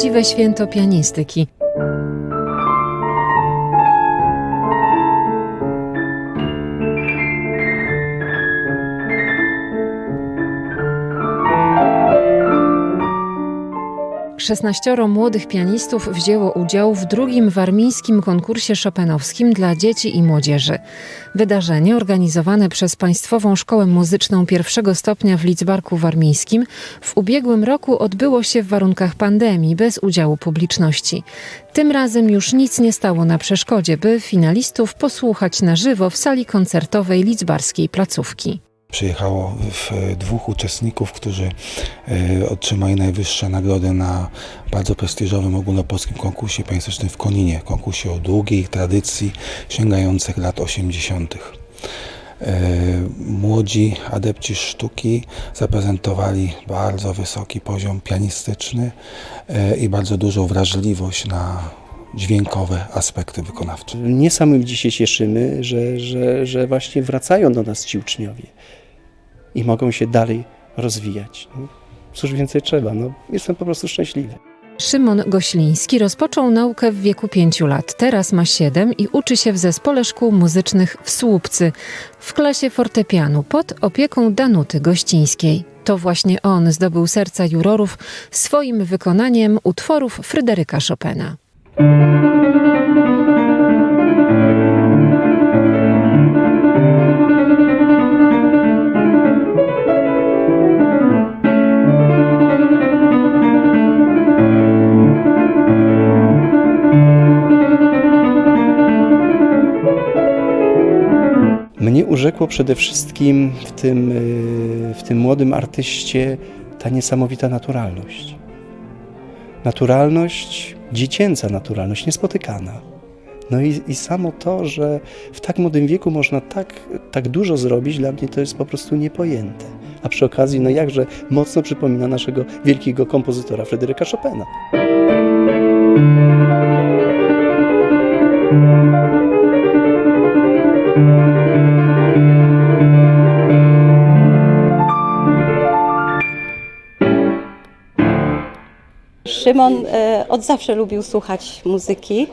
Prawdziwe święto pianistyki. Szesnaścioro młodych pianistów wzięło udział w drugim warmińskim konkursie szopenowskim dla dzieci i młodzieży. Wydarzenie organizowane przez Państwową Szkołę Muzyczną pierwszego stopnia w Lidzbarku Warmińskim w ubiegłym roku odbyło się w warunkach pandemii bez udziału publiczności. Tym razem już nic nie stało na przeszkodzie, by finalistów posłuchać na żywo w sali koncertowej Lidzbarskiej placówki. Przyjechało w dwóch uczestników, którzy e, otrzymali najwyższe nagrody na bardzo prestiżowym ogólnopolskim konkursie pianistycznym w Koninie, konkursie o długiej tradycji sięgających lat 80. E, Młodzi adepci sztuki zaprezentowali bardzo wysoki poziom pianistyczny e, i bardzo dużą wrażliwość na dźwiękowe aspekty wykonawcze. Niesamowicie się cieszymy, że, że, że właśnie wracają do nas ci uczniowie i mogą się dalej rozwijać. No, cóż więcej trzeba? No, jestem po prostu szczęśliwy. Szymon Gośliński rozpoczął naukę w wieku pięciu lat. Teraz ma siedem i uczy się w zespole szkół muzycznych w Słupcy w klasie fortepianu pod opieką Danuty Gościńskiej. To właśnie on zdobył serca jurorów swoim wykonaniem utworów Fryderyka Chopina. Mnie urzekło przede wszystkim w tym, y, w tym młodym artyście ta niesamowita naturalność. Naturalność, dziecięca naturalność, niespotykana. No i, i samo to, że w tak młodym wieku można tak, tak dużo zrobić, dla mnie to jest po prostu niepojęte. A przy okazji, no jakże mocno przypomina naszego wielkiego kompozytora Fryderyka Chopina. Szymon e, od zawsze lubił słuchać muzyki.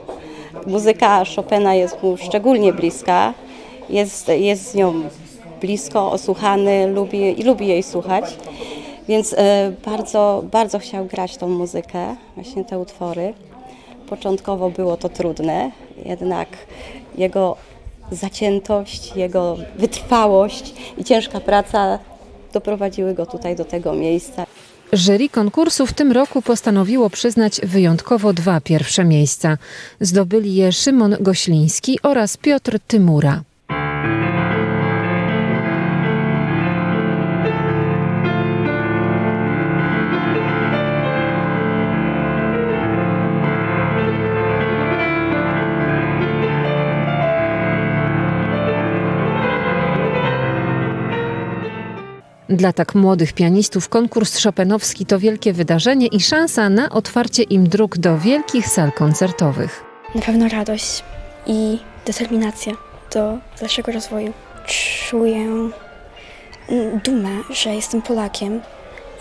Muzyka Chopina jest mu szczególnie bliska. Jest, jest z nią blisko, osłuchany lubi, i lubi jej słuchać. Więc e, bardzo, bardzo chciał grać tą muzykę, właśnie te utwory. Początkowo było to trudne, jednak jego zaciętość, jego wytrwałość i ciężka praca doprowadziły go tutaj do tego miejsca. Jury konkursu w tym roku postanowiło przyznać wyjątkowo dwa pierwsze miejsca. Zdobyli je Szymon Gośliński oraz Piotr Tymura. Dla tak młodych pianistów konkurs szopenowski to wielkie wydarzenie i szansa na otwarcie im dróg do wielkich sal koncertowych. Na pewno radość i determinacja do dalszego rozwoju. Czuję mm, dumę, że jestem Polakiem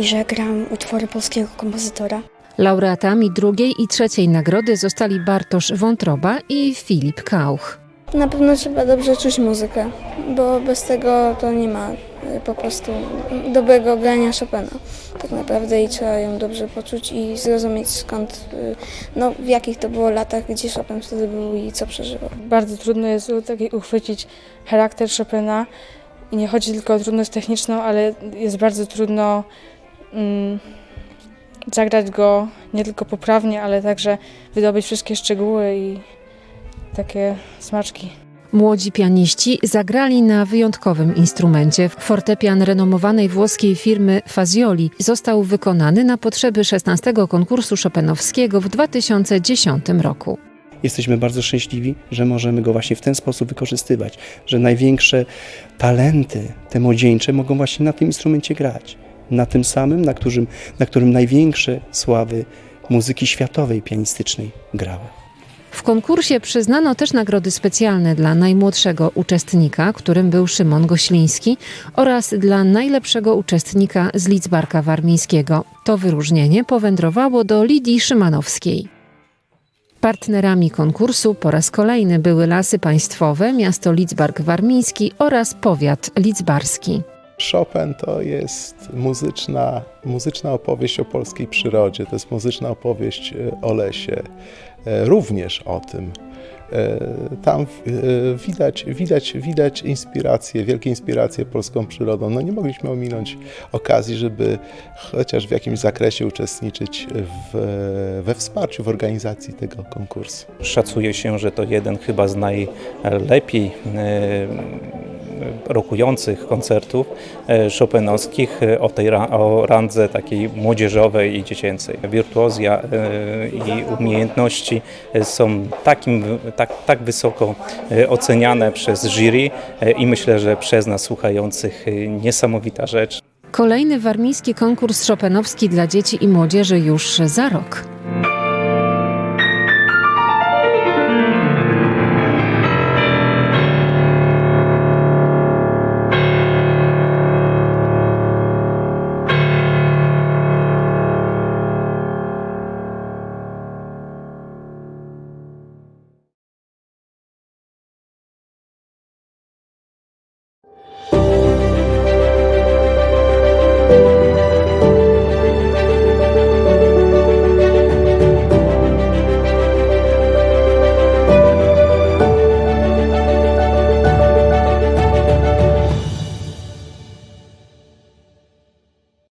i że gram utwory polskiego kompozytora. Laureatami drugiej i trzeciej nagrody zostali Bartosz Wątroba i Filip Kauch. Na pewno trzeba dobrze czuć muzykę, bo bez tego to nie ma po prostu dobrego grania Chopina. Tak naprawdę i trzeba ją dobrze poczuć i zrozumieć skąd, y, no w jakich to było latach, gdzie Chopin wtedy był i co przeżywał. Bardzo trudno jest taki uchwycić charakter Chopina i nie chodzi tylko o trudność techniczną, ale jest bardzo trudno mm, zagrać go nie tylko poprawnie, ale także wydobyć wszystkie szczegóły i takie smaczki. Młodzi pianiści zagrali na wyjątkowym instrumencie. Fortepian renomowanej włoskiej firmy Fazioli został wykonany na potrzeby 16 konkursu szopenowskiego w 2010 roku. Jesteśmy bardzo szczęśliwi, że możemy go właśnie w ten sposób wykorzystywać, że największe talenty, te młodzieńcze, mogą właśnie na tym instrumencie grać. Na tym samym, na którym, na którym największe sławy muzyki światowej pianistycznej grały. W konkursie przyznano też nagrody specjalne dla najmłodszego uczestnika, którym był Szymon Gośliński, oraz dla najlepszego uczestnika z Lidzbarka Warmińskiego. To wyróżnienie powędrowało do Lidii Szymanowskiej. Partnerami konkursu po raz kolejny były Lasy Państwowe, miasto Lidzbark Warmiński oraz powiat lidzbarski. Chopin to jest muzyczna, muzyczna opowieść o polskiej przyrodzie, to jest muzyczna opowieść e, o lesie, e, również o tym. E, Tam widać, widać, widać inspiracje, wielkie inspiracje polską przyrodą. No nie mogliśmy ominąć okazji, żeby chociaż w jakimś zakresie uczestniczyć w, we wsparciu, w organizacji tego konkursu. Szacuje się, że to jeden chyba z najlepiej rokujących koncertów e, chopinowskich e, o tej o randze takiej młodzieżowej i dziecięcej. Wirtuozja e, i umiejętności są takim, tak, tak wysoko oceniane przez jury i myślę, że przez nas słuchających niesamowita rzecz. Kolejny warmiński konkurs chopinowski dla dzieci i młodzieży już za rok.